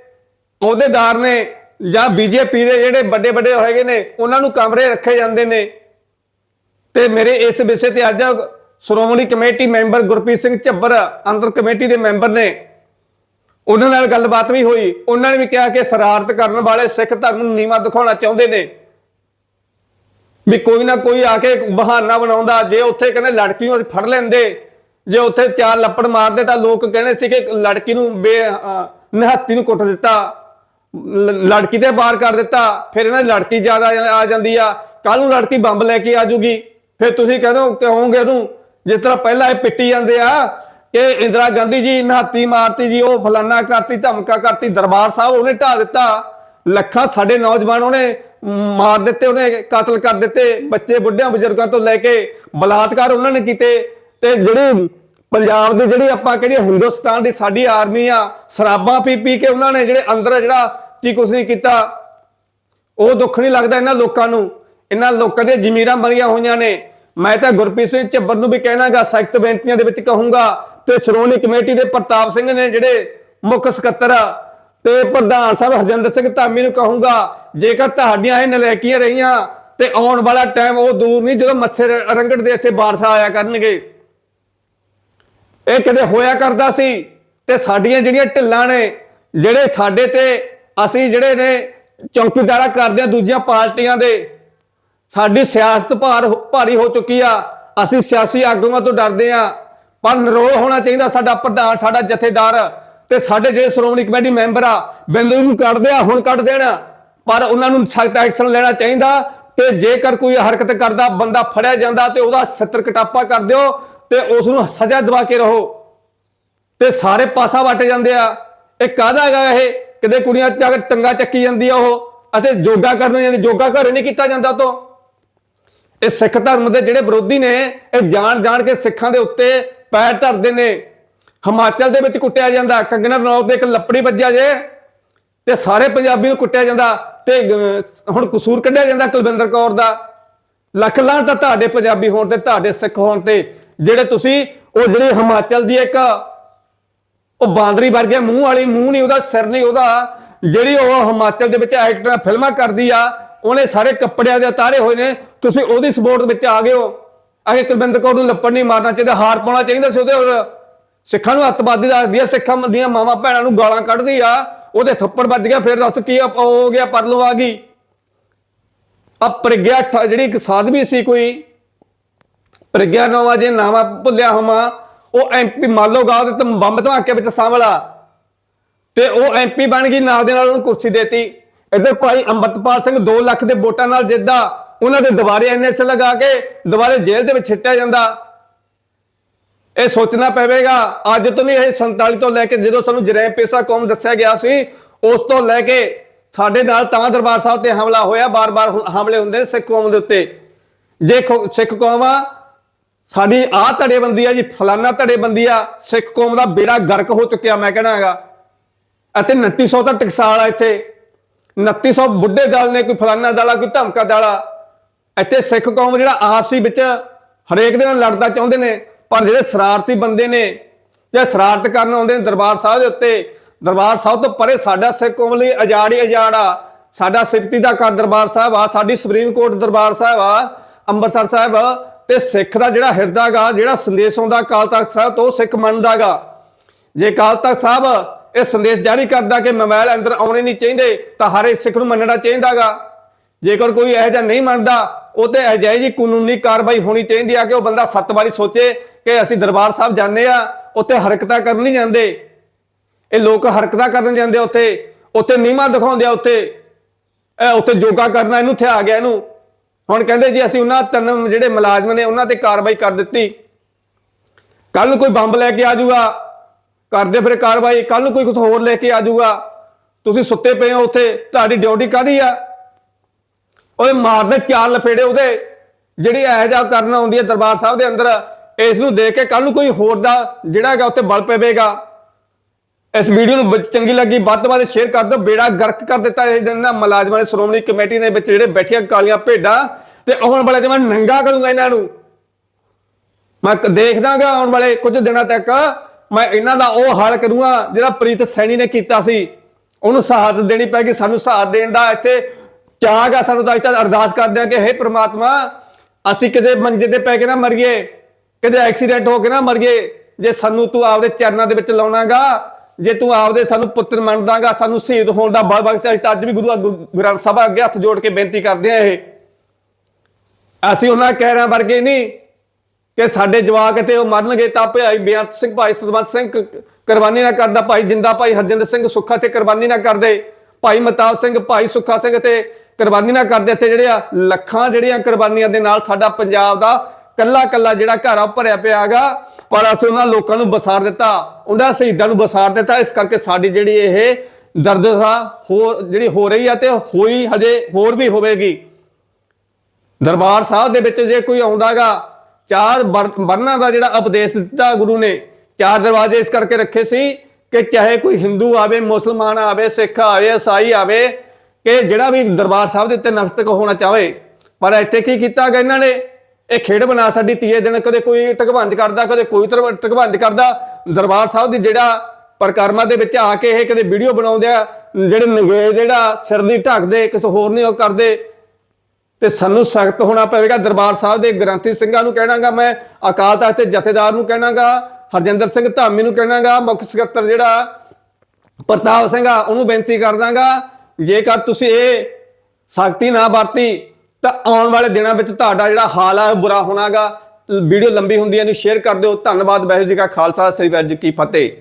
ਅਹੁਦੇਦਾਰ ਨੇ ਜਾਂ ਬੀਜੇਪੀ ਦੇ ਜਿਹੜੇ ਵੱਡੇ ਵੱਡੇ ਹੈਗੇ ਨੇ, ਉਹਨਾਂ ਨੂੰ ਕਮਰੇ ਰੱਖੇ ਜਾਂਦੇ ਨੇ। ਤੇ ਮੇਰੇ ਇਸ ਵਿਸ਼ੇ ਤੇ ਅੱਜ ਸ਼੍ਰੋਮਣੀ ਕਮੇਟੀ ਮੈਂਬਰ ਗੁਰਪ੍ਰੀਤ ਸਿੰਘ ਝੱਬਰ, ਅੰਦਰ ਕਮੇਟੀ ਦੇ ਮੈਂਬਰ ਨੇ। ਉਹਨਾਂ ਨਾਲ ਗੱਲਬਾਤ ਵੀ ਹੋਈ। ਉਹਨਾਂ ਨੇ ਵੀ ਕਿਹਾ ਕਿ ਸ਼ਰਾਰਤ ਕਰਨ ਵਾਲੇ ਸਿੱਖ ਧਰਮ ਨੂੰ ਨੀਵਾ ਦਿਖਾਉਣਾ ਚਾਹੁੰਦੇ ਨੇ। ਵੀ ਕੋਈ ਨਾ ਕੋਈ ਆ ਕੇ ਬਹਾਨਾ ਬਣਾਉਂਦਾ। ਜੇ ਉੱਥੇ ਕਹਿੰਦੇ ਲੜਕੀ ਨੂੰ ਫੜ ਲੈਂਦੇ, ਜੇ ਉੱਥੇ ਚਾਰ ਲੱਪੜ ਮਾਰਦੇ ਤਾਂ ਲੋਕ ਕਹਿੰਦੇ ਸੀ ਕਿ ਲੜਕੀ ਨੂੰ ਬੇ, ਅਹ ਨੂੰ ਕੁੱਟ ਦਿੱਤਾ, ਲ- ਲੜਕੀ ਤੇ ਬਾਹਰ ਕਰ ਦਿੱਤਾ, ਫਿਰ ਇਹਨਾਂ ਦੀ ਲੜਕੀ ਜ਼ਿਆਦਾ ਆ ਜਾਂਦੀ ਆ। ਕੱਲ ਨੂੰ ਲੜਕੀ ਬੰਬ ਲੈ ਕੇ ਆ ਜੂਗੀ। ਫਿਰ ਤੁਸੀਂ ਕਹਿੰਦੇ ਕਹੋਗੇ ਉਹਨੂੰ, ਜਿਸ ਤਰ੍ਹਾਂ ਪਹਿਲਾਂ ਇਹ ਪਿੱਟੀ ਜਾਂਦੇ ਆ ਕਿ ਇੰਦਰਾ ਗਾਂਧੀ ਜੀ ਨਹਾਤੀ ਮਾਰਤੀ ਜੀ, ਉਹ ਫਲਾਨਾ ਕਰਤੀ, ਧਮਕਾ ਕਰਤੀ, ਦਰਬਾਰ ਸਾਹਿਬ ਉਹਨੇ ਢਾ ਦਿੱਤਾ। ਲੱਖਾਂ ਸਾਡੇ ਨੌਜਵਾਨ ਉਹਨੇ ਮਾਰ ਦਿੱਤੇ, ਉਹਨੇ ਕਤਲ ਕਰ ਦਿੱਤੇ, ਬੱਚੇ, ਬੁੱਢਿਆਂ, ਬਜ਼ੁਰਗਾਂ ਤੋਂ ਲੈ ਕੇ ਬਲਾਤਕਾਰ ਉਹਨਾਂ ਨੇ ਕੀਤੇ। ਤੇ ਜਿਹੜੀ ਪੰਜਾਬ ਦੀ ਜਿਹੜੀ ਆਪਾਂ ਕਹਿੰਦੇ ਹਿੰਦੁਸਤਾਨ ਦੀ ਸਾਡੀ ਆਰਮੀ ਆ, ਸ਼ਰਾਬਾਂ ਪੀ ਪੀ ਕੇ ਉਹਨਾਂ ਨੇ ਜਿਹੜੇ ਅੰਦਰ ਜਿਹੜਾ ਕੀ ਕੁਛ ਨਹੀਂ ਕੀਤਾ, ਉਹ ਦੁੱਖ ਨਹੀਂ ਲੱਗਦਾ ਇਹਨਾਂ ਲੋਕਾਂ ਨੂੰ। ਇਹਨਾਂ ਲੋਕਾਂ ਦੀਆਂ ਜ਼ਮੀਰਾਂ ਮਰੀਆਂ ਹੋਈਆਂ ਨੇ। ਮੈਂ ਤਾਂ ਗੁਰਪ੍ਰੀਤ ਸਿੰਘ ਝੱਬਰ ਨੂੰ ਵੀ ਕਹਿਣਾਗਾ, ਸਖਤ ਬੇਨਤੀਆਂ ਦੇ ਵਿੱਚ ਕਹੂੰਗਾ ਤੇ ਸ਼੍ਰੋਮਣੀ ਕਮੇਟੀ ਦੇ ਪ੍ਰਤਾਪ ਸਿੰਘ ਨੇ ਜਿਹੜੇ ਮੁੱਖ ਸਕੱਤਰ ਤੇ ਪ੍ਰਧਾਨ ਸਾਹਿਬ ਹਰਜਿੰਦਰ ਸਿੰਘ ਧਾਮੀ ਨੂੰ ਕਹੂੰਗਾ ਜੇਕਰ ਤੁਹਾਡੀਆਂ ਇਹ ਨਲਾਇਕੀਆਂ ਰਹੀਆਂ ਤੇ ਆਉਣ ਵਾਲਾ ਟਾਈਮ ਉਹ ਦੂਰ ਨਹੀਂ, ਜਦੋਂ ਮੱਛਰ ਰੰਗੜ ਦੇ ਇੱਥੇ ਬਾਰਸਾ ਆਇਆ ਕਰਨਗੇ। ਇਹ ਕਦੇ ਹੋਇਆ ਕਰਦਾ ਸੀ? ਤੇ ਸਾਡੀਆਂ ਜਿਹੜੀਆਂ ਢਿੱਲਾਂ ਨੇ, ਜਿਹੜੇ ਸਾਡੇ ਤੇ ਅਸੀਂ ਜਿਹੜੇ ਨੇ ਚੌਕੀਦਾਰਾ ਕਰਦੇ ਆ ਦੂਜੀਆਂ ਪਾਰਟੀਆਂ ਦੇ, ਸਾਡੀ ਸਿਆਸਤ ਭਾਰ ਭਾਰੀ ਹੋ ਚੁੱਕੀ ਆ। ਅਸੀਂ ਸਿਆਸੀ ਆਗੂਆਂ ਤੋਂ ਡਰਦੇ ਆ ਪਰ ਨਿਰੋਲ ਹੋਣਾ ਚਾਹੀਦਾ ਸਾਡਾ ਪ੍ਰਧਾਨ, ਸਾਡਾ ਜਥੇਦਾਰ ਤੇ ਸਾਡੇ ਜਿਹੜੇ ਸ਼੍ਰੋਮਣੀ ਕਮੇਟੀ ਮੈਂਬਰ ਆ, ਬਿੰਦੂ ਨੂੰ ਕੱਢਦੇ ਆ, ਹੁਣ ਕੱਢ ਦੇਣ। ਪਰ ਉਹਨਾਂ ਨੂੰ ਸਖਤ ਐਕਸ਼ਨ ਲੈਣਾ ਚਾਹੀਦਾ ਤੇ ਜੇਕਰ ਕੋਈ ਹਰਕਤ ਕਰਦਾ, ਬੰਦਾ ਫੜਿਆ ਜਾਂਦਾ ਤੇ ਉਹਦਾ ਸੱਤਰ ਕਟਾਪਾ ਕਰ ਦਿਓ ਤੇ ਉਸ ਨੂੰ ਸਜ਼ਾ ਦਵਾ ਕੇ ਰਹੋ। ਤੇ ਸਾਰੇ ਪਾਸਾ ਵਟ ਜਾਂਦੇ ਆ। ਇਹ ਕਾਹਦਾ ਹੈਗਾ ਇਹ? ਕਿਤੇ ਕੁੜੀਆਂ ਚੱਕ ਟੰਗਾ ਚੱਕੀ ਜਾਂਦੀ ਆ ਉਹ ਅਤੇ ਜੋਗਾ ਕਰਨ ਜਾਂਦੀ ਜੋਗਾ ਘਰੇ ਨਹੀਂ ਕੀਤਾ ਜਾਂਦਾ ਤੋਂ। ਇਹ ਸਿੱਖ ਧਰਮ ਦੇ ਜਿਹੜੇ ਵਿਰੋਧੀ ਨੇ, ਇਹ ਜਾਣ ਜਾਣ ਕੇ ਸਿੱਖਾਂ ਦੇ ਉੱਤੇ ਪੈਰ ਧਰਦੇ ਨੇ। ਹਿਮਾਚਲ ਦੇ ਵਿੱਚ ਕੁੱਟਿਆ ਜਾਂਦਾ। ਕੰਗਨਾ ਰਣੌਤ ਦੇ ਇੱਕ ਲੱਪੜੀ ਵੱਜਿਆ ਜੇ। ਤੇ ਸਾਰੇ ਪੰਜਾਬੀ ਨੂੰ ਕੁੱਟਿਆ ਜਾਂਦਾ ਤੇ ਹੁਣ ਕਸੂਰ ਕੱਢਿਆ ਜਾਂਦਾ ਕੁਲਵਿੰਦਰ ਕੌਰ ਦਾ। ਲੱਖ ਲਾਹਣ ਤਾਂ ਤੁਹਾਡੇ ਪੰਜਾਬੀ ਹੋਣ ਤੇ, ਤੁਹਾਡੇ ਸਿੱਖ ਹੋਣ ਤੇ। ਜਿਹੜੇ ਤੁਸੀਂ, ਉਹ ਜਿਹੜੇ ਹਿਮਾਚਲ ਦੀ ਇੱਕ, ਉਹ ਬਾਂਦਰੀ ਵਰਗੇ ਮੂੰਹ ਵਾਲੀ, ਮੂੰਹ ਨਹੀਂ ਉਹਦਾ, ਸਿਰ ਨਹੀਂ ਉਹਦਾ। ਜਿਹੜੀ ਉਹ ਹਿਮਾਚਲ ਦੇ ਵਿੱਚ ਐਕਟਰਾਂ ਫਿਲਮਾਂ ਕਰਦੀ ਆ, ਉਹਨੇ ਸਾਰੇ ਕੱਪੜਿਆਂ ਦੇ ਉਤਾਰੇ ਹੋਏ ਨੇ। ਤੁਸੀਂ ਉਹਦੀ ਸਪੋਰਟ ਵਿੱਚ ਆ ਗਏ ਹੋ। ਅਗੇ ਕੁਲਵਿੰਦਰ ਕੌਰ ਨੂੰ ਲੱਪੜ ਨਹੀਂ ਮਾਰਨਾ ਚਾਹੀਦਾ, ਹਾਰ ਪਾਉਣਾ ਚਾਹੀਦਾ ਸੀ ਉਹਦੇ ਸਿੱਖਾਂ ਨੂੰ ਅੱਤਵਾਦੀ ਦੱਸਦੀ ਆ, ਸਿੱਖਾਂ ਦੀਆਂ ਮਾਵਾਂ ਭੈਣਾਂ ਨੂੰ ਗਾਲਾਂ ਕੱਢਦੀ ਆ। ਉਹਦੇ ਥੱਪੜ ਵੱਜ ਗਿਆ, ਫਿਰ ਦੱਸ ਕੀ ਹੋ ਗਿਆ, ਪਰਲੋ ਆ ਗਈ। ਆ ਪ੍ਰਗਿਆ ਠ- ਜਿਹੜੀ ਇੱਕ ਸਾਧਵੀ ਸੀ ਕੋਈ, ਪ੍ਰਗਿਆ ਨਵਾਂ ਜੇ ਨਾਮਾ ਭੁੱਲਿਆ ਹੋਵਾਂ, ਉਹ ਐਮਪੀ ਮੰਨ ਲਓ ਗਾ ਉਹਦੇ ਤੇ ਬੰਬ ਧਮਾਕੇ ਵਿੱਚ ਸ਼ਾਮਲਾ ਤੇ ਉਹ ਐਮਪੀ ਬਣ ਗਈ, ਨਾਲ ਦੇ ਨਾਲ ਉਹਨੂੰ ਕੁਰਸੀ ਦੇਤੀ। ਇੱਧਰ ਭਾਈ ਅੰਮ੍ਰਿਤਪਾਲ ਸਿੰਘ 2 ਲੱਖ ਦੇ ਵੋਟਾਂ ਨਾਲ ਜਿੱਦਾ ਉਹਨਾਂ ਦੇ ਦੁਬਾਰੇ ਐਨਐਸ ਲਗਾ ਕੇ ਦੁਬਾਰੇ ਜੇਲ੍ਹ ਦੇ ਵਿੱਚ ਛਿੱਟਿਆ ਜਾਂਦਾ। ਇਹ ਸੋਚਣਾ ਪਵੇਗਾ। ਅੱਜ ਤੋਂ ਨਹੀਂ ਇਹ 47 ਤੋਂ ਲੈ ਕੇ ਜਦੋਂ ਸਾਨੂੰ ਜਰੈਬ ਪੇਸ਼ਾ ਕੌਮ ਦੱਸਿਆ ਗਿਆ ਸੀ, ਉਸ ਤੋਂ ਲੈ ਕੇ ਸਾਡੇ ਨਾਲ ਤਾਂ ਦਰਬਾਰ ਸਾਹਿਬ ਤੇ ਹਮਲਾ ਹੋਇਆ। ਬਾਰ-ਬਾਰ ਹਮਲੇ ਹੁੰਦੇ ਸਿੱਖ ਕੌਮ ਦੇ ਉੱਤੇ। ਜੇ ਸਿੱਖ ਕੌਮ ਆ, ਸਾਡੀ ਆਹ ਧੜੇਬੰਦੀ ਆ ਜੀ, ਫਲਾਨਾ ਧੜੇਬੰਦੀ ਆ, ਸਿੱਖ ਕੌਮ ਦਾ ਬੇੜਾ ਗਰਕ ਹੋ ਚੁੱਕਿਆ ਮੈਂ ਕਹਿਣਾ ਹੈਗਾ। ਅਤੇ 2900 ਤਾਂ ਟਕਸਾਲ ਆ ਇੱਥੇ। 2900 ਬੁੱਢੇ ਦਲ ਨੇ ਕੋਈ ਫਲਾਨਾ ਦਲ ਆ, ਕੋਈ ਧਮਕਾ ਦਲ ਆ। ਇੱਥੇ ਸਿੱਖ ਕੌਮ ਜਿਹੜਾ ਆਪਸੀ ਵਿੱਚ ਹਰੇਕ ਦੇ ਨਾਲ ਲੜਦਾ ਚਾਹੁੰਦੇ ਨੇ। ਪਰ ਜਿਹੜੇ ਸ਼ਰਾਰਤੀ ਬੰਦੇ ਨੇ ਜਾਂ ਸ਼ਰਾਰਤ ਕਰਨ ਆਉਂਦੇ ਨੇ ਦਰਬਾਰ ਸਾਹਿਬ ਦੇ ਉੱਤੇ, ਦਰਬਾਰ ਸਾਹਿਬ ਤੋਂ ਪਰੇ ਸਾਡਾ ਸਿੱਖ ਕੌਮ ਲਈ ਆਜ਼ਾਦ ਹੀ ਆਜ਼ਾਦ ਆ। ਸਾਡਾ ਸਿਫਤੀ ਦਾ ਘਰ ਦਰਬਾਰ ਸਾਹਿਬ ਆ, ਸਾਡੀ ਸੁਪਰੀਮ ਕੋਰਟ ਦਰਬਾਰ ਸਾਹਿਬ ਆ, ਅੰਮ੍ਰਿਤਸਰ ਸਾਹਿਬ। ਤੇ ਸਿੱਖ ਦਾ ਜਿਹੜਾ ਹਿਰਦਾ ਗਾ ਜਿਹੜਾ ਸੰਦੇਸ਼ ਆਉਂਦਾ ਅਕਾਲ ਤਖਤ ਸਾਹਿਬ ਤੋਂ, ਉਹ ਸਿੱਖ ਮੰਨਦਾਗਾ ਜੇ ਅਕਾਲ ਤਖਤ ਸਾਹਿਬ ਇਹ ਸੰਦੇਸ਼ ਜਾਰੀ ਕਰਦਾ ਕਿ ਮੋਬਾਈਲ ਅੰਦਰ ਆਉਣੇ ਨਹੀਂ ਚਾਹੀਦੇ, ਤਾਂ ਹਰ ਇੱਕ ਸਿੱਖ ਨੂੰ ਮੰਨਣਾ ਚਾਹੀਦਾਗਾ ਜੇਕਰ ਕੋਈ ਇਹੋ ਜਿਹਾ ਨਹੀਂ ਮੰਨਦਾ, ਉਹ ਤੇ ਅਜਾਈ ਜੀ ਕਾਨੂੰਨੀ ਕਾਰਵਾਈ ਹੋਣੀ ਚਾਹੀਦੀ ਆ ਕਿ ਉਹ ਬੰਦਾ ਸੱਤ ਵਾਰੀ ਸੋਚੇ ਕਿ ਅਸੀਂ ਦਰਬਾਰ ਸਾਹਿਬ ਜਾਂਦੇ ਆ, ਉੱਥੇ ਹਰਕਤਾਂ ਕਰਨ ਨਹੀਂ ਜਾਂਦੇ। ਇਹ ਲੋਕ ਹਰਕਤਾਂ ਕਰਨ ਜਾਂਦੇ ਉੱਥੇ ਉੱਥੇ ਨੀਮਾ ਦਿਖਾਉਂਦੇ ਆ ਉੱਥੇ। ਇਹ ਉੱਥੇ ਯੋਗਾ ਕਰਨਾ, ਇਹਨੂੰ ਇੱਥੇ ਆ ਗਿਆ ਇਹਨੂੰ। ਹੁਣ ਕਹਿੰਦੇ ਜੀ ਅਸੀਂ ਉਹਨਾਂ ਤਿੰਨ ਜਿਹੜੇ ਮੁਲਾਜ਼ਮ ਨੇ, ਉਹਨਾਂ ਤੇ ਕਾਰਵਾਈ ਕਰ ਦਿੱਤੀ। ਕੱਲ ਨੂੰ ਕੋਈ ਬੰਬ ਲੈ ਕੇ ਆ ਜਾਊਗਾ। ਕਰਦੇ ਫਿਰ ਕਾਰਵਾਈ ਕੱਲ ਨੂੰ ਕੋਈ ਕੁਝ ਹੋਰ ਲੈ ਕੇ ਆ ਜਾਊਗਾ। ਤੁਸੀਂ ਸੁੱਤੇ ਪਏ ਹੋ ਉੱਥੇ, ਤੁਹਾਡੀ ਡਿਊਟੀ ਕਾਦੀ ਆ? ਉਹਦੇ ਮਾਰਦੇ ਚਾਰ ਲਫੇੜੇ ਉਹਦੇ। ਜਿਹੜੀ ਇਹੋ ਜਿਹਾ ਕਰਨ ਆਉਂਦੀ ਹੈ ਦਰਬਾਰ ਸਾਹਿਬ ਦੇ ਅੰਦਰ ਇਸ ਨੂੰ ਦੇਖ ਕੇ ਕੱਲ ਨੂੰ ਕੋਈ ਹੋਰ ਦਾ ਜਿਹੜਾ ਹੈਗਾ ਉੱਤੇ ਬਲ ਪਵੇਗਾ। ਇਸ ਵੀਡੀਓ ਨੂੰ ਚੰਗੀ ਲੱਗੀ, ਵੱਧ ਤੋਂ ਵੱਧ ਸ਼ੇਅਰ ਕਰ ਦਿਓ। ਬੇੜਾ ਗਰਕ ਕਰ ਦਿੱਤਾ ਇਹ ਦਿਨ ਨਾ ਮੁਲਾਜ਼ਮਾਂ ਨੇ ਸ਼੍ਰੋਮਣੀ ਕਮੇਟੀ ਦੇ ਵਿੱਚ ਜਿਹੜੇ ਬੈਠੀਆਂ ਕਾਲੀਆਂ ਭੇਡਾਂ ਤੇ ਆਉਣ ਵਾਲੇ ਤੇ ਮੈਂ ਨੰਗਾ ਕਰੂੰਗਾ ਇਹਨਾਂ ਨੂੰ। ਮੈਂ ਕ- ਦੇਖਦਾਗਾ ਆਉਣ ਵਾਲੇ ਕੁਝ ਦਿਨਾਂ ਤੱਕ। ਮੈਂ ਇਹਨਾਂ ਦਾ ਉਹ ਹਾਲ ਕਰੂੰਗਾ ਜਿਹੜਾ ਪ੍ਰੀਤ ਸੈਣੀ ਨੇ ਕੀਤਾ ਸੀ। ਉਹਨੂੰ ਸਹਾਇਤ ਦੇਣੀ ਪੈਗੀ, ਸਾਨੂੰ ਸਹਾਇਤ ਦੇਣ ਦਾ ਇੱਥੇ ਚਾਹਗਾ ਸਾਨੂੰ ਤਾਂ ਅੱਜ ਤੱਕ ਅਰਦਾਸ ਕਰਦੇ ਆ ਕਿ ਹੇ ਪ੍ਰਮਾਤਮਾ, ਅਸੀਂ ਕਿਤੇ ਮੰਜੇ ਤੇ ਪੈ ਕੇ ਨਾ ਮਰੀਏ। ਕਿਤੇ ਐਕਸੀਡੈਂਟ ਹੋ ਕੇ ਨਾ ਮਰ ਗਏ, ਜੇ ਸਾਨੂੰ ਤੂੰ ਆਪਦੇ ਚਰਨਾਂ ਦੇ ਵਿੱਚ ਲਾਉਣਾਗਾ, ਜੇ ਤੂੰ ਆਪਦੇ ਸਾਨੂੰ ਪੁੱਤਰ ਮੰਨਦਾਗਾ, ਸਾਨੂੰ ਸ਼ਹੀਦ ਹੋਣ ਦਾ ਬਲ ਬਖਸ਼ ਅਸੀਂ ਅੱਜ ਵੀ ਗੁਰੂ ਗ੍ਰੰਥ ਸਾਹਿਬ ਅੱਗੇ ਹੱਥ ਜੋੜ ਕੇ ਬੇਨਤੀ ਕਰਦੇ ਆ ਇਹ। ਅਸੀਂ ਉਹਨਾਂ ਕਹਿਰਾਂ ਵਰਗੇ ਨਹੀਂ ਕਿ ਸਾਡੇ ਜਵਾਕ ਤੇ ਉਹ ਮਰਨਗੇ, ਤਾਂ ਭਾਈ ਬੇਅੰਤ ਸਿੰਘ, ਭਾਈ ਸਤਵੰਤ ਸਿੰਘ ਕੁਰਬਾਨੀ ਨਾ ਕਰਦਾ, ਭਾਈ ਜਿੰਦਾ, ਭਾਈ ਹਰਜਿੰਦਰ ਸਿੰਘ ਸੁੱਖਾ ਤੇ ਕੁਰਬਾਨੀ ਨਾ ਕਰਦੇ। ਭਾਈ ਮਤਾਬ ਸਿੰਘ, ਭਾਈ ਸੁੱਖਾ ਸਿੰਘ ਤੇ ਕੁਰਬਾਨੀ ਨਾ ਕਰਦੇ। ਇੱਥੇ ਜਿਹੜੇ ਆ ਲੱਖਾਂ ਜਿਹੜੀਆਂ ਕੁਰਬਾਨੀਆਂ ਦੇ ਨਾਲ ਸਾਡਾ ਪੰਜਾਬ ਦਾ ਕੱਲਾ ਕੱਲਾ ਜਿਹੜਾ ਘਰ ਆ ਉਹ ਭਰਿਆ ਪਿਆਗਾ ਪਰ ਅਸੀਂ ਉਹਨਾਂ ਲੋਕਾਂ ਨੂੰ ਬਸਾਰ ਦਿੱਤਾ, ਉਹਨਾਂ ਸ਼ਹੀਦਾਂ ਨੂੰ ਬਸਾਰ ਦਿੱਤਾ, ਇਸ ਕਰਕੇ ਸਾਡੀ ਜਿਹੜੀ ਇਹ ਦਰਦ ਆ, ਹੋ, ਜਿਹੜੀ ਹੋ ਰਹੀ ਆ ਤੇ ਹੋਈ ਹਜੇ ਹੋਰ ਵੀ ਹੋਵੇਗੀ। ਦਰਬਾਰ ਸਾਹਿਬ ਦੇ ਵਿੱਚ ਜੇ ਕੋਈ ਆਉਂਦਾਗਾ ਚਾਰ ਬਰ- ਵਰਨਾਂ ਦਾ ਜਿਹੜਾ ਉਪਦੇਸ਼ ਦਿੱਤਾ ਗੁਰੂ ਨੇ, ਚਾਰ ਦਰਵਾਜ਼ੇ ਇਸ ਕਰਕੇ ਰੱਖੇ ਸੀ ਕਿ ਚਾਹੇ ਕੋਈ ਹਿੰਦੂ ਆਵੇ, ਮੁਸਲਮਾਨ ਆਵੇ, ਸਿੱਖ ਆਵੇ, ਈਸਾਈ ਆਵੇ, ਕਿ ਜਿਹੜਾ ਵੀ ਦਰਬਾਰ ਸਾਹਿਬ ਦੇ ਉੱਤੇ ਨਮਸਤਕ ਹੋਣਾ ਚਾਹੇ, ਪਰ ਇੱਥੇ ਕੀ ਕੀਤਾ ਗਿਆ ਇਹਨਾਂ ਨੇ? ਇਹ ਖੇਡ ਬਣਾ ਸਾਡੀ ਤੀਏ ਦਿਨ ਕਦੇ ਕੋਈ ਟਕਵੰਜ ਕਰਦਾ, ਕਦੇ ਕੋਈ ਤਰਵ- ਟਕਵੰਜ ਕਰਦਾ। ਦਰਬਾਰ ਸਾਹਿਬ ਦੀ ਜਿਹੜਾ ਪ੍ਰਕਰਮਾਂ ਦੇ ਵਿੱਚ ਆ ਕੇ ਇਹ ਕਦੇ ਵੀਡੀਓ ਬਣਾਉਂਦੇ ਆ ਜਿਹੜੇ ਨਗੇ ਜਿਹੜਾ ਸਿਰ ਦੀ ਢੱਕਦੇ, ਕਿਸੇ ਹੋਰ ਨਹੀਂ ਉਹ ਕਰਦੇ, ਤੇ ਸਾਨੂੰ ਸਖਤ ਹੋਣਾ ਪਵੇਗਾ। ਦਰਬਾਰ ਸਾਹਿਬ ਦੇ ਗ੍ਰੰਥੀ ਸਿੰਘਾਂ ਨੂੰ ਕਹਿਣਾਗਾ, ਮੈਂ ਅਕਾਲ ਤਖਤ ਦੇ ਜਥੇਦਾਰ ਨੂੰ ਕਹਿਣਾਗਾ, ਹਰਜਿੰਦਰ ਸਿੰਘ ਧਾਮੀ ਨੂੰ ਕਹਿਣਾਗਾ, ਮੁੱਖ ਸਕੱਤਰ ਜਿਹੜਾ ਪ੍ਰਤਾਪ ਸਿੰਘ ਆ, ਉਹਨੂੰ ਬੇਨਤੀ ਕਰਦਾਗਾ, ਜੇਕਰ ਤੁਸੀਂ ਇਹ ਸਖਤੀ ਨਾ ਵਰਤੀ ਤਾਂ ਆਉਣ ਵਾਲੇ ਦਿਨਾਂ ਵਿੱਚ ਤੁਹਾਡਾ ਜਿਹੜਾ ਹਾਲ ਆ ਉਹ ਬੁਰਾ ਹੋਣਾਗਾ। ਵੀਡੀਓ ਲੰਬੀ ਹੁੰਦੀ ਹੈ ਇਹਨੂੰ ਸ਼ੇਅਰ ਕਰ ਦਿਓ। ਧੰਨਵਾਦ, ਵਾਹਿਗੁਰੂ ਜੀ ਕਾ ਖਾਲਸਾ, ਸ੍ਰੀ ਵਾਹਿਗੁਰੂ ਜੀ ਕੀ ਫਤਿਹ।